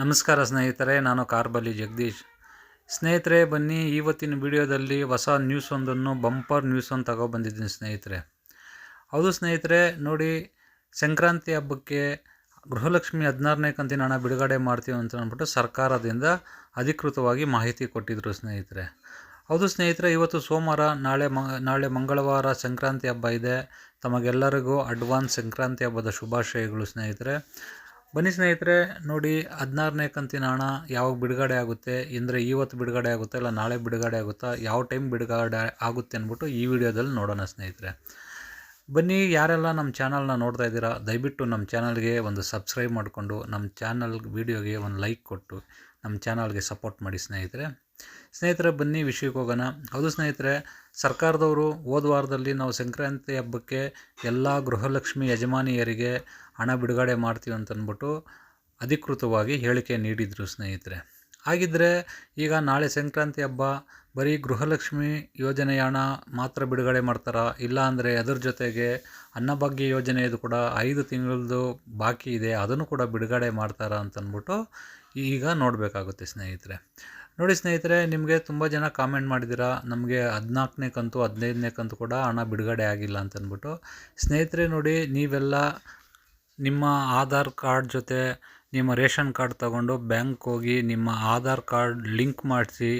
ನಮಸ್ಕಾರ ಸ್ನೇಹಿತರೆ, ನಾನು ಕಾರ್ಬಲಿ ಜಗದೀಶ್. ಸ್ನೇಹಿತರೆ, ಬನ್ನಿ ಇವತ್ತಿನ ವಿಡಿಯೋದಲ್ಲಿ ಹೊಸ ನ್ಯೂಸ್ ಒಂದನ್ನು ಬಂಪರ್ ನ್ಯೂಸ್ ಒಂದು ತಗೊಬಂದಿದ್ದೀನಿ ಸ್ನೇಹಿತರೆ. ಹೌದು ಸ್ನೇಹಿತರೆ, ನೋಡಿ ಸಂಕ್ರಾಂತಿ ಹಬ್ಬಕ್ಕೆ ಗೃಹಲಕ್ಷ್ಮಿ ಹದಿನಾರನೇ ಕಂತಿನ ಹಣ ಬಿಡುಗಡೆ ಮಾಡ್ತೀವಿ ಅಂತ ಅಂದ್ಬಿಟ್ಟು ಸರ್ಕಾರದಿಂದ ಅಧಿಕೃತವಾಗಿ ಮಾಹಿತಿ ಕೊಟ್ಟಿದ್ದರು ಸ್ನೇಹಿತರೆ. ಹೌದು ಸ್ನೇಹಿತರೆ, ಇವತ್ತು ಸೋಮವಾರ, ನಾಳೆ ಮ, ನಾಳೆ ಮಂಗಳವಾರ ಸಂಕ್ರಾಂತಿ ಹಬ್ಬ ಇದೆ. ತಮಗೆಲ್ಲರಿಗೂ ಅಡ್ವಾನ್ಸ್ ಸಂಕ್ರಾಂತಿ ಹಬ್ಬದ ಶುಭಾಶಯಗಳು ಸ್ನೇಹಿತರೆ. ಬನ್ನಿ ಸ್ನೇಹಿತರೆ, ನೋಡಿ ಹದಿನಾರನೇ ಕಂತಿನ ಹಣ ಯಾವಾಗ ಬಿಡುಗಡೆ ಆಗುತ್ತೆ ಅಂದರೆ ಇವತ್ತು ಬಿಡುಗಡೆ ಆಗುತ್ತೆ ಇಲ್ಲ ನಾಳೆ ಬಿಡುಗಡೆ ಆಗುತ್ತಾ, ಯಾವ ಟೈಮ್ ಬಿಡುಗಡೆ ಆಗುತ್ತೆ ಅಂದ್ಬಿಟ್ಟು ಈ ವಿಡಿಯೋದಲ್ಲಿ ನೋಡೋಣ ಸ್ನೇಹಿತರೆ. ಬನ್ನಿ, ಯಾರೆಲ್ಲ ನಮ್ಮ ಚಾನಲ್ನ ನೋಡ್ತಾ ಇದ್ದೀರಾ, ದಯವಿಟ್ಟು ನಮ್ಮ ಚಾನಲ್ಗೆ ಒಂದು ಸಬ್ಸ್ಕ್ರೈಬ್ ಮಾಡಿಕೊಂಡು, ನಮ್ಮ ಚಾನಲ್ ವಿಡಿಯೋಗೆ ಒಂದು ಲೈಕ್ ಕೊಟ್ಟು, ನಮ್ಮ ಚಾನಲ್ಗೆ ಸಪೋರ್ಟ್ ಮಾಡಿ ಸ್ನೇಹಿತರೆ. ಸ್ನೇಹಿತರೆ, ಬನ್ನಿ ವಿಷಯಕ್ಕೆ ಹೋಗೋಣ. ಹೌದು ಸ್ನೇಹಿತರೆ, ಸರ್ಕಾರದವರು ಹೋದ ವಾರದಲ್ಲಿ ನಾವು ಸಂಕ್ರಾಂತಿ ಹಬ್ಬಕ್ಕೆ ಎಲ್ಲ ಗೃಹಲಕ್ಷ್ಮಿ ಯಜಮಾನಿಯರಿಗೆ ಹಣ ಬಿಡುಗಡೆ ಮಾಡ್ತೀವಿ ಅಂತಂದ್ಬಿಟ್ಟು ಅಧಿಕೃತವಾಗಿ ಹೇಳಿಕೆ ನೀಡಿದರು ಸ್ನೇಹಿತರೆ. ಹಾಗಿದ್ದರೆ ಈಗ ನಾಳೆ ಸಂಕ್ರಾಂತಿ ಹಬ್ಬ, ಬರೀ ಗೃಹಲಕ್ಷ್ಮಿ ಯೋಜನೆಯ ಹಣ ಮಾತ್ರ ಬಿಡುಗಡೆ ಮಾಡ್ತಾರಾ? ಇಲ್ಲಾಂದರೆ ಅದರ ಜೊತೆಗೆ ಅನ್ನಭಾಗ್ಯ ಯೋಜನೆಯದು ಕೂಡ ಐದು ತಿಂಗಳದ್ದು ಬಾಕಿ ಇದೆ, ಅದನ್ನು ಕೂಡ ಬಿಡುಗಡೆ ಮಾಡ್ತಾರಾ ಅಂತಂದ್ಬಿಟ್ಟು ಈಗ ನೋಡಬೇಕಾಗುತ್ತೆ ಸ್ನೇಹಿತರೆ. ನೋಡಿ ಸ್ನೇಹಿತರೆ, ನಿಮಗೆ ತುಂಬ ಜನ ಕಾಮೆಂಟ್ ಮಾಡಿದ್ದೀರಾ? ನಮಗೆ ಹದಿನಾಲ್ಕನೇ ಕಂತು, ಹದಿನೈದನೇ ಕಂತು ಕೂಡ ಹಣ ಬಿಡುಗಡೆ ಆಗಿಲ್ಲ ಅಂತಂದ್ಬಿಟ್ಟು. ಸ್ನೇಹಿತರೆ, ನೋಡಿ ನೀವೆಲ್ಲ ನಿಮ್ಮ ಆಧಾರ್ ಕಾರ್ಡ್ ಜೊತೆ ನಿಮ್ಮ ರೇಷನ್ ಕಾರ್ಡ್ ತಗೊಂಡು ಬ್ಯಾಂಕ್ ಹೋಗಿ ನಿಮ್ಮ ಆಧಾರ್ ಕಾರ್ಡ್ ಲಿಂಕ್ ಮಾಡಿಸಿ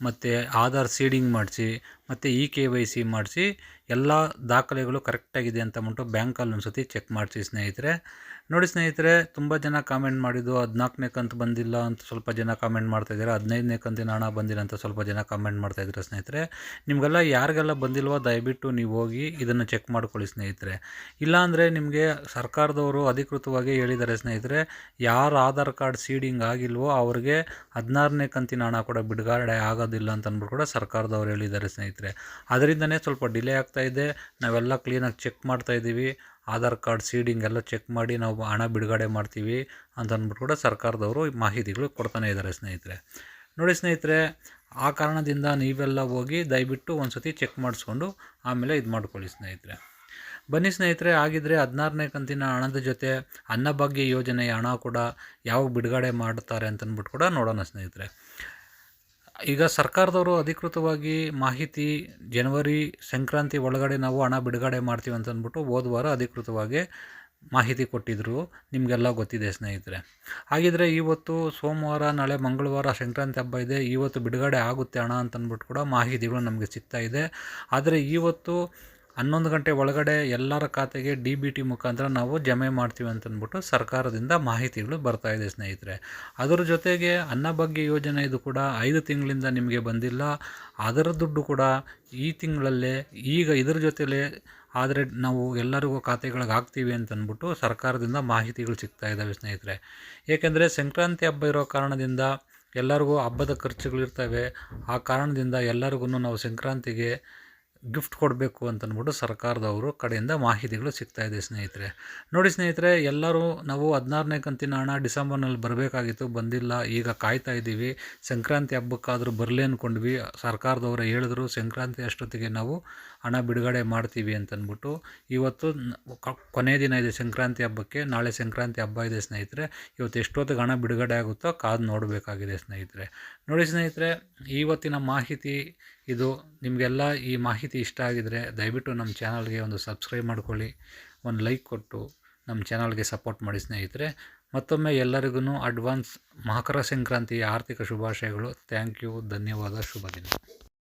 ಮತ್ತು ಆಧಾರ್ ಸೀಡಿಂಗ್ ಮಾಡಿಸಿ, ಮತ್ತು ಇ ಕೆ ವೈ ಸಿ ಮಾಡಿಸಿ, ಎಲ್ಲ ದಾಖಲೆಗಳು ಕರೆಕ್ಟಾಗಿದೆ ಅಂತ ಅಂದ್ಬಿಟ್ಟು ಬ್ಯಾಂಕಲ್ಲಿ ಒಂದು ಸತಿ ಚೆಕ್ ಮಾಡಿಸಿ ಸ್ನೇಹಿತರೆ. ನೋಡಿ ಸ್ನೇಹಿತರೆ, ತುಂಬ ಜನ ಕಾಮೆಂಟ್ ಮಾಡಿದ್ದು, ಹದಿನಾಲ್ಕನೇ ಕಂತು ಬಂದಿಲ್ಲ ಅಂತ ಸ್ವಲ್ಪ ಜನ ಕಾಮೆಂಟ್ ಮಾಡ್ತಾಯಿದ್ದಾರೆ ಹದಿನೈದನೇ ಕಂತಿನ ಹಣ ಬಂದಿಲ್ಲ ಅಂತ ಸ್ವಲ್ಪ ಜನ ಕಾಮೆಂಟ್ ಮಾಡ್ತಾಯಿದ್ದಾರೆ ಸ್ನೇಹಿತರೆ. ನಿಮಗೆಲ್ಲ ಯಾರಿಗೆಲ್ಲ ಬಂದಿಲ್ವೋ ದಯವಿಟ್ಟು ನೀವು ಹೋಗಿ ಇದನ್ನು ಚೆಕ್ ಮಾಡ್ಕೊಳ್ಳಿ ಸ್ನೇಹಿತರೆ. ಇಲ್ಲಾಂದರೆ ನಿಮಗೆ ಸರ್ಕಾರದವರು ಅಧಿಕೃತವಾಗಿ ಹೇಳಿದ್ದಾರೆ ಸ್ನೇಹಿತರೆ, ಯಾರು ಆಧಾರ್ ಕಾರ್ಡ್ ಸೀಡಿಂಗ್ ಆಗಿಲ್ವೋ ಅವ್ರಿಗೆ ಹದಿನಾರನೇ ಕಂತಿನ ಹಣ ಕೂಡ ಬಿಡುಗಡೆ ಆಗೋದಿಲ್ಲ ಅಂತ ಅಂದ್ಬಿಟ್ಟು ಕೂಡ ಸರ್ಕಾರದವ್ರು ಹೇಳಿದ್ದಾರೆ ಸ್ನೇಹಿತರೆ. ಅದರಿಂದನೇ ಸ್ವಲ್ಪ ಡಿಲೇ ಆಗ್ತಾ ಇದೆ. ನಾವೆಲ್ಲ ಕ್ಲೀನಾಗಿ ಚೆಕ್ ಮಾಡ್ತಾ ಇದ್ದೀವಿ. ಆಧಾರ್ ಕಾರ್ಡ್, ಸೀಡಿಂಗ್ ಎಲ್ಲ ಚೆಕ್ ಮಾಡಿ ನಾವು ಹಣ ಬಿಡುಗಡೆ ಮಾಡ್ತೀವಿ ಅಂತ ಅಂದ್ಬಿಟ್ಟು ಕೂಡ ಸರ್ಕಾರದವರು ಮಾಹಿತಿಗಳು ಕೊಡ್ತಾನೆ ಇದ್ದಾರೆ ಸ್ನೇಹಿತರೆ. ನೋಡಿ ಸ್ನೇಹಿತರೆ, ಆ ಕಾರಣದಿಂದ ನೀವೆಲ್ಲ ಹೋಗಿ ದಯವಿಟ್ಟು ಒಂದು ಸತಿ ಚೆಕ್ ಮಾಡಿಸ್ಕೊಂಡು ಆಮೇಲೆ ಇದು ಮಾಡ್ಕೊಳ್ಳಿ ಸ್ನೇಹಿತರೆ. ಬನ್ನಿ ಸ್ನೇಹಿತರೆ ಆಗಿದ್ದರೆ ಹದಿನಾರನೇ ಕಂತಿನ ಹಣದ ಜೊತೆ ಅನ್ನಭಾಗ್ಯ ಯೋಜನೆಯ ಹಣ ಕೂಡ ಯಾವಾಗ ಬಿಡುಗಡೆ ಮಾಡ್ತಾರೆ ಅಂತಂದ್ಬಿಟ್ಟು ಕೂಡ ನೋಡೋಣ ಸ್ನೇಹಿತರೆ. ಈಗ ಸರ್ಕಾರದವರು ಅಧಿಕೃತವಾಗಿ ಮಾಹಿತಿ ಜನವರಿ ಸಂಕ್ರಾಂತಿ ಒಳಗಡೆ ನಾವು ಹಣ ಬಿಡುಗಡೆ ಮಾಡ್ತೀವಿ ಅಂತ ಅಂದ್ಬಿಟ್ಟು ಹೋದ ವಾರ ಅಧಿಕೃತವಾಗಿ ಮಾಹಿತಿ ಕೊಟ್ಟಿದ್ದರು ನಿಮಗೆಲ್ಲ ಗೊತ್ತಿದೆ ಸ್ನೇಹಿತರೆ. ಹಾಗಿದ್ರೆ ಇವತ್ತು ಸೋಮವಾರ, ನಾಳೆ ಮಂಗಳವಾರ, ಸಂಕ್ರಾಂತಿ ಹಬ್ಬ ಇದೆ. ಇವತ್ತು ಬಿಡುಗಡೆ ಆಗುತ್ತೆ ಹಣ ಅಂತಂದ್ಬಿಟ್ಟು ಕೂಡ ಮಾಹಿತಿಗಳು ನಮಗೆ ಸಿಗ್ತಾ ಇದೆ. ಆದರೆ ಇವತ್ತು ಹನ್ನೊಂದು ಗಂಟೆ ಒಳಗಡೆ ಎಲ್ಲರ ಖಾತೆಗೆ ಡಿ ಬಿ ಟಿ ಮುಖಾಂತರ ನಾವು ಜಮೆ ಮಾಡ್ತೀವಿ ಅಂತಂದ್ಬಿಟ್ಟು ಸರ್ಕಾರದಿಂದ ಮಾಹಿತಿಗಳು ಬರ್ತಾ ಇದೆ ಸ್ನೇಹಿತರೆ. ಅದರ ಜೊತೆಗೆ ಅನ್ನಭಾಗ್ಯ ಯೋಜನೆ ಇದು ಕೂಡ ಐದು ತಿಂಗಳಿಂದ ನಿಮಗೆ ಬಂದಿಲ್ಲ. ಅದರ ದುಡ್ಡು ಕೂಡ ಈ ತಿಂಗಳಲ್ಲೇ ಈಗ ಇದರ ಜೊತೆಲೇ ಆದರೆ ನಾವು ಎಲ್ಲರಿಗೂ ಖಾತೆಗಳಿಗೆ ಹಾಕ್ತೀವಿ ಅಂತಂದ್ಬಿಟ್ಟು ಸರ್ಕಾರದಿಂದ ಮಾಹಿತಿಗಳು ಸಿಗ್ತಾ ಇದ್ದಾವೆ ಸ್ನೇಹಿತರೆ. ಏಕೆಂದರೆ ಸಂಕ್ರಾಂತಿ ಹಬ್ಬ ಇರೋ ಕಾರಣದಿಂದ ಎಲ್ಲರಿಗೂ ಹಬ್ಬದ ಖರ್ಚುಗಳಿರ್ತವೆ. ಆ ಕಾರಣದಿಂದ ಎಲ್ಲರಿಗೂ ನಾವು ಸಂಕ್ರಾಂತಿಗೆ ಗಿಫ್ಟ್ ಕೊಡಬೇಕು ಅಂತಂದ್ಬಿಟ್ಟು ಸರ್ಕಾರದವರು ಕಡೆಯಿಂದ ಮಾಹಿತಿಗಳು ಸಿಗ್ತಾ ಇದೆ ಸ್ನೇಹಿತರೆ. ನೋಡಿ ಸ್ನೇಹಿತರೆ, ಎಲ್ಲರೂ ನಾವು ಹದಿನಾರನೇ ಕಂತಿನ ಹಣ ಡಿಸೆಂಬರ್ನಲ್ಲಿ ಬರಬೇಕಾಗಿತ್ತು, ಬಂದಿಲ್ಲ, ಈಗ ಕಾಯ್ತಾ ಇದ್ದೀವಿ. ಸಂಕ್ರಾಂತಿ ಹಬ್ಬಕ್ಕಾದರೂ ಬರಲಿ ಅಂದ್ಕೊಂಡ್ವಿ ಸರ್ಕಾರದವರು ಹೇಳಿದ್ರು, ಸಂಕ್ರಾಂತಿ ಅಷ್ಟೊತ್ತಿಗೆ ನಾವು ಹಣ ಬಿಡುಗಡೆ ಮಾಡ್ತೀವಿ ಅಂತಂದ್ಬಿಟ್ಟು ಇವತ್ತು ಕೊನೆ ದಿನ ಇದೆ ಸಂಕ್ರಾಂತಿ ಹಬ್ಬಕ್ಕೆ. ನಾಳೆ ಸಂಕ್ರಾಂತಿ ಹಬ್ಬ ಇದೆ ಸ್ನೇಹಿತರೆ. ಇವತ್ತು ಎಷ್ಟೊತ್ತಿಗೆ ಹಣ ಬಿಡುಗಡೆ ಆಗುತ್ತೋ ಕಾದು ನೋಡಬೇಕಾಗಿದೆ ಸ್ನೇಹಿತರೆ. ನೋಡಿ ಸ್ನೇಹಿತರೆ ಇವತ್ತಿನ ಮಾಹಿತಿ ಇದು ನಿಮಗೆಲ್ಲ ಈ ಮಾಹಿತಿ ಇಷ್ಟ ಆಗಿದರೆ ದಯವಿಟ್ಟು ನಮ್ಮ ಚಾನಲ್ಗೆ ಒಂದು ಸಬ್ಸ್ಕ್ರೈಬ್ ಮಾಡ್ಕೊಳ್ಳಿ, ಒಂದು ಲೈಕ್ ಕೊಟ್ಟು ನಮ್ಮ ಚಾನಲ್ಗೆ ಸಪೋರ್ಟ್ ಮಾಡಿ ಸ್ನೇಹಿತರೆ. ಮತ್ತೊಮ್ಮೆ ಎಲ್ಲರಿಗೂ ಅಡ್ವಾನ್ಸ್ ಮಕರ ಸಂಕ್ರಾಂತಿಯ ಆರ್ಥಿಕ ಶುಭಾಶಯಗಳು. ಥ್ಯಾಂಕ್ ಯು, ಧನ್ಯವಾದ ಶುಭ ದಿನ